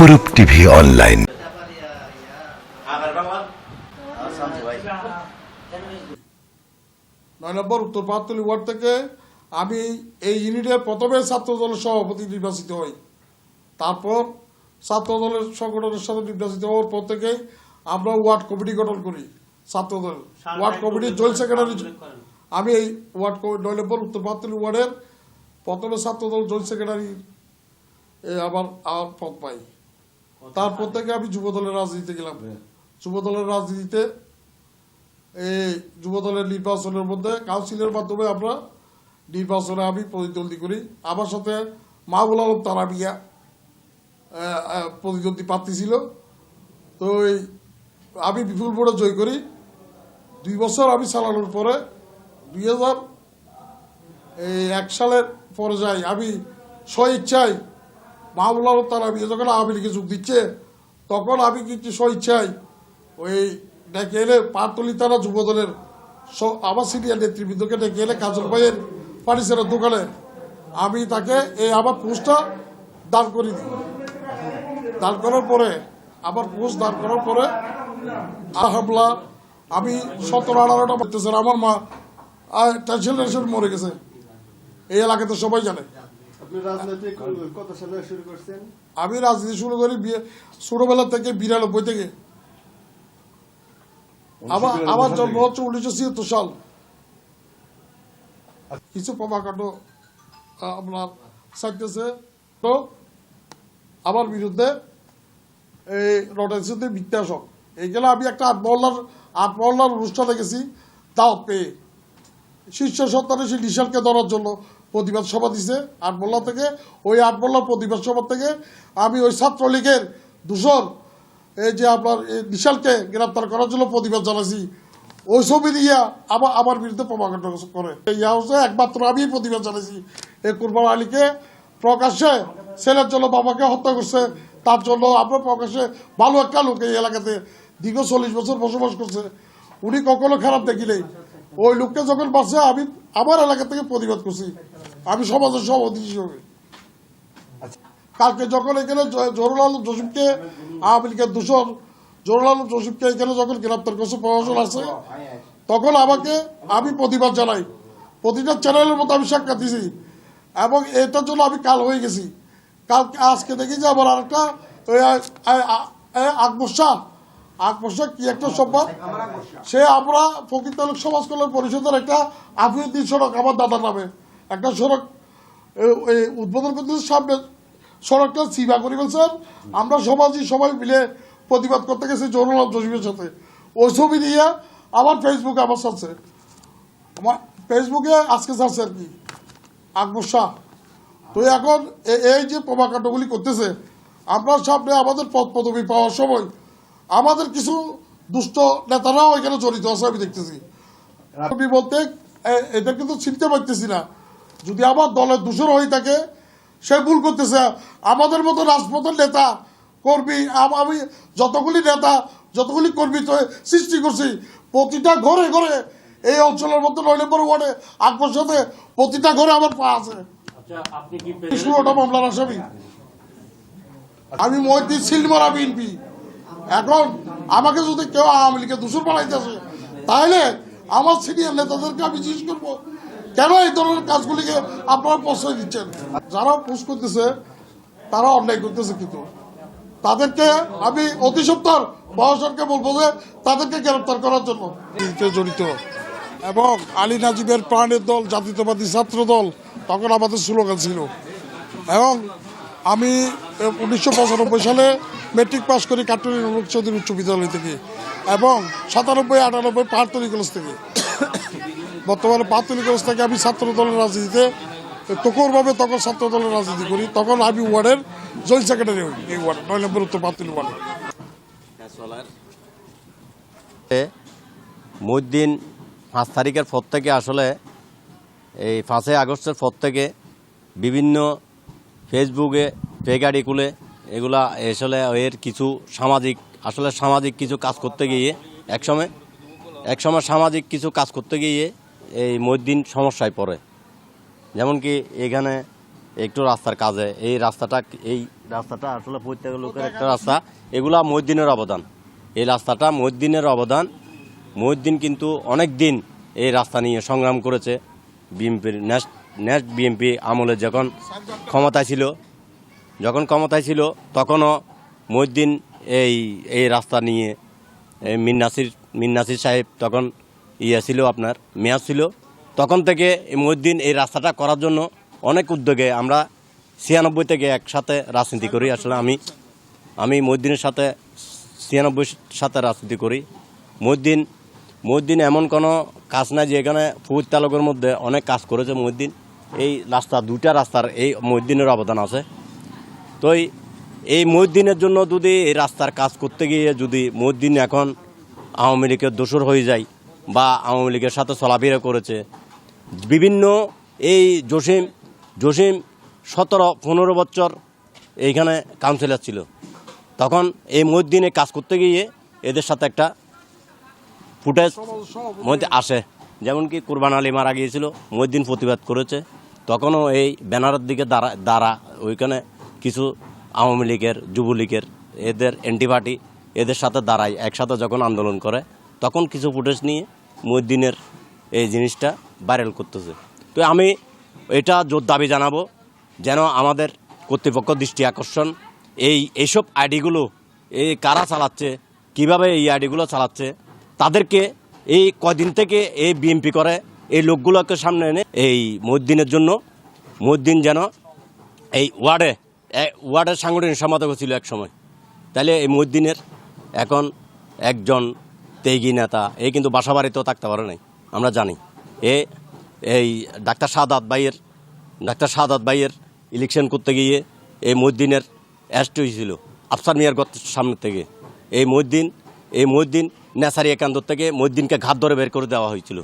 অপরূপ TV online. নয় নম্বর, উত্তর পাহাড়তলি ওয়ার্ড থেকে আমি এই ইউনিটের প্রথমে ছাত্র দলের সভাপতি নির্বাচিত হই। তারপর ছাত্র দলের সংগঠনের সাথে নির্বাচিত হওয়ার পর থেকে আমরা ওয়ার্ড কমিটি গঠন করি ছাত্র দল ওয়ার্ড কমিটির জয়েন্ট সেক্রেটারি আমি এই ওয়ার্ড কমিটি নয় নম্বর, উত্তর পাহাড়তলি ওয়ার্ডের প্রথমে ছাত্র দল জয়েন্ট সেক্রেটারি আমার আমার পদ পাই। তারপর থেকে আমি যুব দলের রাজনীতিতে গেলাম। যুব দলের রাজনীতিতে এই যুব দলের নির্বাচনের মধ্যে কাউন্সিলের মাধ্যমে আমরা নির্বাচনে আমি প্রতিদ্বন্দ্বী করি। আমার সাথে মাহবুল আলম তারাবিয়া প্রতিদ্বন্দ্বী প্রার্থী ছিল। তো এই আমি বিপুল ভোটে জয় করি। দুই বছর আমি চালানোর পরে দুই হাজার এই এক সালের পরে যাই আমি স্ব ইচ্ছায় মাহবুল আলম তারাবিয়া যখন আওয়ামী লীগে যোগ দিচ্ছে, তখন আমি কিন্তু স্ব ইচ্ছায় ওই ডেকে এলে পাটতলি থানা যুব দলের স- আমার সিনিয়র নেতৃবৃন্দকে ডেকে এলে কাজল ভাইয়ের ফার্নিচারের দোকানে আমি তাকে এই আমার পোস্টটা দান করে দিই। দান করার পরে, আমার পোস্ট দান করার পরে হামলা, আমি সতেরো আঠারোটা বলতেছেন আমার মা টেনশন টেনশন মরে গেছে। এই এলাকাতে সবাই জানে। আমি রাজনীতি শুরু করি ছোটবেলা থেকে বিরানব্বই থেকে। আমার আমার জন্ম হচ্ছে উনিশশো ছিয়াত্তর সাল। কিছু প্রভাকাণ্ড আপনার চাইতেছে তো আমার বিরুদ্ধে এই রটেন্সিতে বিদ্যাসক এইখানে আমি একটা আট মহল্লার আট মহল্লার অনুষ্ঠানে গেছি দাওয়াত পেয়ে। শীর্ষ সত্তারে সেই নিশালকে ধরার জন্য প্রতিবাদ সভা দিছে আটমোল্লা থেকে। ওই আটমোল্লার প্রতিবাদ সভা থেকে আমি ওই ছাত্রলীগের দূষণ, এই যে আপনার এই নিশালকে গ্রেপ্তার করার জন্য প্রতিবাদ জানাইছি, ওই ছবি দিয়ে আবার আমার বিরুদ্ধে প্রমাকাণ্ড করে। এই হচ্ছে একমাত্র আমি প্রতিবাদ জানাইছি এই কুরবান আলীকে। প্রকাশ্যে ছেলের জন্য বাবাকে হত্যা করছে, তার জন্য আমরা প্রকাশ্যে ভালো একটা লোক এই এলাকাতে দীর্ঘ চল্লিশ বছর বসবাস করছে। উনি কখনো খারাপ দেখিলেই। ওই লোককে যখন বাঁচছে, আমি আমার এলাকা থেকে প্রতিবাদ করছি। আমি সমাজের সভাপতি হিসেবে। কালকে যখন এখানে জহুরুল আলম জসিমকে আওয়ামী লীগের দূষণ জহুরুল আলম জসিমকে এখানে যখন গ্রেপ্তার করছে প্রশাসন আছে তখন আমাকে আমি প্রতিবাদ জানাই। প্রতিটা চ্যানেলের মতো আমি সাক্ষাৎ দিছি। এবং এটার জন্য আমি কাল হয়ে গেছি। কালকে আজকে দেখি যে আবার আরেকটা আকবর শাহ। কি একটা সম্পদ সে আমরা ফকির তালুক সমাজ কল্যাণ পরিষদের একটা আফিউদ্দিন সড়ক আমার দাদার নামে। একটা সড়ক এই উদ্বোধন করতে সামনে। সড়কটা সিবা করে ফেলছেন আমরা সমাজই সবাই মিলে প্রতিবাদ করতে গেছি জরুল জসিমের সাথে। ওই ছবি দিয়ে আমার ফেসবুকে আমার সাথে আমার ফেসবুকে আজকে ছাড়ছে আর কি। আকবর শাহ। তো এখন এই যে প্রভাকাণ্ডগুলি করতেছে আমরা সামনে আমাদের পদ পদবি পাওয়ার সময় আমাদের কিছু দুষ্ট নেতারাও এখানে জড়িত আছে আমি দেখতেছি। বলতে এটা কিন্তু চিনতে পারতেছি না। যদি আমার দলের দূষণ হয়ে থাকে সে ভুল করতেছে। আমাদের মতো রাজপথের নেতা কর্মী আমি যতগুলি নেতা যতগুলি কর্মী তো সৃষ্টি করছি প্রতিটা ঘরে ঘরে এই অঞ্চলের মধ্যে নয় নম্বর ওয়ার্ডে আকবর সাথে প্রতিটা ঘরে আমার পা আছে। আচ্ছা ষোলোটা মামলার আসামি। আমি মহিদ্দিন সিলমারা বিএনপি। এখন আমাকে যদি কেউ আওয়ামী লীগের দূষণ বানাইতেছে তাহলে আমার সিনিয়র নেতাদেরকে আমি জিজ্ঞেস করব কেন এই ধরনের কাজগুলিকে আপনারা প্রশ্রয় দিচ্ছেন? যারা পোস্ট করতেছে তারা অন্যায় করতেছে কিন্তু। তাদেরকে আমি অতি সত্তর প্রশাসনকে বলব যে, তাদেরকে গ্রেপ্তার করার জন্য। জড়িত এবং আলী নাজিবের প্রাণের দল, জাতীয়তাবাদী ছাত্র দল, তখন আমাদের স্লোগান ছিল। এবং আমি উনিশশো পঁচানব্বই সালে মেট্রিক পাস করি কাটুরি চৌধুরী উচ্চ বিদ্যালয় থেকে এবং সাতানব্বই আটানব্বই পাহাড়তলি কলেজ থেকে। বর্তমানে পাহাড়তলি কলেজ থেকে আমি ছাত্র দলের রাজনীতিতে তকরভাবে তখন ছাত্র দলের রাজনীতি করি, তখন আমি ওয়ার্ডের জয়েন্ট সেক্রেটারি হই, এই ওয়ার্ড, নয় নম্বর উত্তর পাহাড়তলি ওয়ার্ডে। মহিউদ্দিন পাঁচ তারিখের পর থেকে আসলে, এই পাঁচই আগস্টের পর থেকে বিভিন্ন ফেসবুকে ফেকারি খুলে এগুলা আসলে এর কিছু সামাজিক, আসলে সামাজিক কিছু কাজ করতে গিয়ে, একসময় একসময় সামাজিক কিছু কাজ করতে গিয়ে এই মহিউদ্দিন সমস্যায় পড়ে। যেমন কি এখানে একটু রাস্তার কাজে, এই রাস্তাটা এই রাস্তাটা আসলে প্রত্যেক লোকের একটা রাস্তা, এগুলা মহিদ্দিনের অবদান। এই রাস্তাটা মহিদ্দিনের অবদান। মহিদ্দিন কিন্তু অনেক দিন এই রাস্তা নিয়ে সংগ্রাম করেছে। বিএনপির নেক্সট নেক্সট বিএনপি আমলে যখন ক্ষমতায় ছিল, যখন ক্ষমতায় ছিল, তখনও মহিদ্দিন এই এই রাস্তা নিয়ে, এই মিন্নাসির মিন্নাসির সাহেব তখন ইয়ে ছিল আপনার, মেয়াদ ছিল। তখন থেকে এই মহিদ্দিন এই রাস্তাটা করার জন্য অনেক উদ্যোগে আমরা ছিয়ানব্বই থেকে একসাথে রাজনীতি করি। আসলে আমি আমি মহিদ্দিনের সাথে ছিয়ানব্বই সাথে রাজনীতি করি। মহিদ্দিন মহিদ্দিন এমন কোনো কাজ নাই যে এখানে ফুড তালুকের মধ্যে অনেক কাজ করেছে মহিদ্দিন এই রাস্তা, দুইটা রাস্তার এই মহিদ্দিনের অবদান আছে। তো এই- মহিদ্দিনের জন্য যদি এই রাস্তার কাজ করতে গিয়ে যদি মহিদ্দিন এখন আওয়ামী লীগের দোসর হয়ে যায় বা আওয়ামী লীগের সাথে চলাফেরা করেছে। বিভিন্ন এই জসিম জসিম সতেরো, পনেরো বছর এইখানে কাউন্সিলর ছিল। তখন এই মহিদ্দিনে কাজ করতে গিয়ে এদের সাথে একটা ফুটেজ মধ্যে আসে। যেমন কি কুরবান আলী মারা গিয়েছিল মহিদ্দিন প্রতিবাদ করেছে। তখনও এই ব্যানারের দিকে দাঁড়া দাঁড়া, ওইখানে কিছু আওয়ামী লীগের, যুবলীগের এদের পার্টি এদের সাথে দাঁড়ায়, একসাথে যখন আন্দোলন করে, তখন কিছু ফুটেজ নিয়ে মহিদ্দিনের এই জিনিসটা ভাইরাল করতেছে। তো আমি এটা জোর দাবি জানাব যেন আমাদের কর্তৃপক্ষ দৃষ্টি আকর্ষণ। এই এইসব আইডিগুলো এই কারা চালাচ্ছে, কীভাবে এই আইডিগুলো চালাচ্ছে, তাদেরকে এই কদিন থেকে এই বিএমপি করে, এই লোকগুলোকে সামনে এনে এই মহিদ্দিনের জন্য মহিদ্দিন যেন এই ওয়ার্ডে ওয়ার্ডের সাংগঠনিক সম্পাদক ছিল এক সময়। তাহলে এই মহিদ্দিনের এখন একজন তেগি নেতা এই কিন্তু বাসা বাড়িতেও থাকতে পারে নাই, আমরা জানি। এ, এই ডাক্তার সাদাত ভাইয়ের, ডাক্তার সাদাত ভাইয়ের ইলেকশন করতে গিয়ে এই মহিদ্দিনের অ্যাস্ট হয়েছিল, আফসার মিয়ার গত সামনে থেকে। এই মহিদ্দিন এই মহিদ্দিন নেসারি একান্তর থেকে মহিদ্দিনকে ঘাত ধরে বের করে দেওয়া হয়েছিল।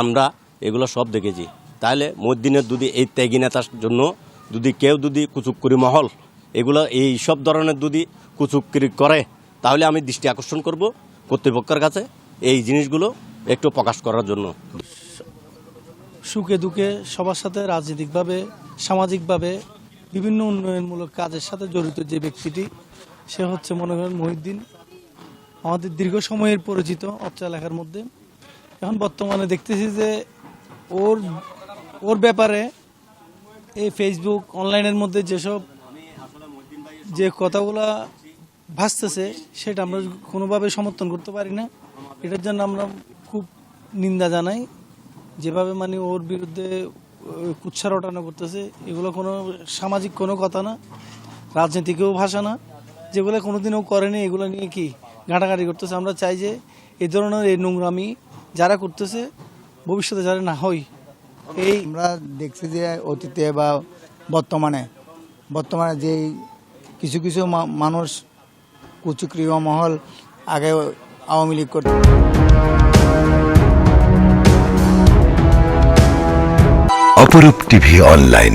আমরা এগুলো সব দেখেছি। তাহলে মহিদ্দিনের যদি এই ত্যাগী নেতার জন্য যদি কেউ যদি কুচুক্কুরি মহল, এগুলো এই সব ধরনের যদি কুচুক্কুরি করে, তাহলে আমি দৃষ্টি আকর্ষণ করব। কর্তৃপক্ষের কাছে এই জিনিসগুলো একটু প্রকাশ করার জন্য। সুখে দুঃখে সবার সাথে রাজনৈতিকভাবে, সামাজিকভাবে বিভিন্ন উন্নয়নমূলক কাজের সাথে জড়িত যে ব্যক্তিটি, সে হচ্ছে মনে করেন মহিউদ্দিন। আমাদের দীর্ঘ সময়ের পরিচিত অর্চা এলাকার মধ্যে। এখন বর্তমানে দেখতেছি যে ওর ওর ব্যাপারে এই ফেসবুক অনলাইনের মধ্যে যেসব যে কথাগুলা ভাসতেছে, সেটা আমরা কোনোভাবে সমর্থন করতে পারি না। এটার জন্য আমরা খুব নিন্দা জানাই। যেভাবে মানে ওর বিরুদ্ধে কুৎসা রটানো করতেছে, এগুলো কোনো সামাজিক কোনো কথা না, রাজনীতিকেও ভাষা না। যেগুলো কোনোদিনও করেনি, এগুলো নিয়ে কি ঘাঁটাঘাঁটি করতেছে। আমরা চাই যে এই ধরনের এই নোংরামি যারা করতেছে, ভবিষ্যতে যারা না হয়, এই আমরা দেখছি যে অতীতে বা বর্তমানে বর্তমানে যে কিছু কিছু মানুষ কুচুক্রিয় মহল আগে আওয়ামী লীগ করত। অপরূপ টিভি অনলাইন।